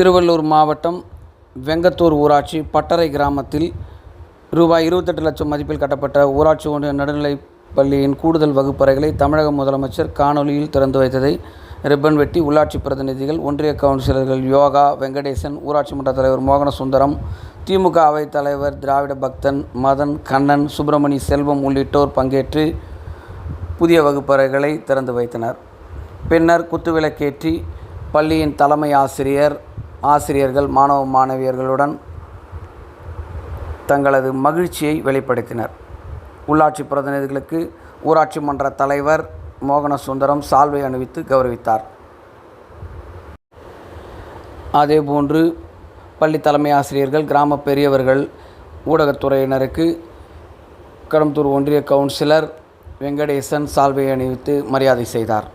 திருவள்ளூர் மாவட்டம் வெங்கத்தூர் ஊராட்சி பட்டறை கிராமத்தில் ரூபாய் இருபத்தெட்டு லட்சம் மதிப்பில் கட்டப்பட்ட ஊராட்சி ஒன்றிய நடுநிலைப் பள்ளியின் கூடுதல் வகுப்பறைகளை தமிழக முதலமைச்சர் காணொலியில் திறந்து வைத்ததை ரிப்பன் வெட்டி உள்ளாட்சி பிரதிநிதிகள் ஒன்றிய கவுன்சிலர்கள் யோகா வெங்கடேசன் ஊராட்சி மன்ற தலைவர் மோகனசுந்தரம் திமுக அவைத் தலைவர் திராவிட பக்தன் மதன் கண்ணன் சுப்பிரமணி செல்வம் உள்ளிட்டோர் பங்கேற்று புதிய வகுப்பறைகளை திறந்து வைத்தனர். பின்னர் குத்துவிளக்கேற்றி பள்ளியின் தலைமை ஆசிரியர் ஆசிரியர்கள் மாணவ மாணவியர்களுடன் தங்களது மகிழ்ச்சியை வெளிப்படுத்தினர். உள்ளாட்சி பிரதிநிதிகளுக்கு ஊராட்சி மன்ற தலைவர் மோகனசுந்தரம் சால்வை அணிவித்து கௌரவித்தார். அதேபோன்று பள்ளி தலைமை ஆசிரியர்கள் கிராம பெரியவர்கள் ஊடகத்துறையினருக்கு கடம்பத்தூர் ஒன்றிய கவுன்சிலர் வெங்கடேசன் சால்வை அணிவித்து மரியாதை செய்தார்.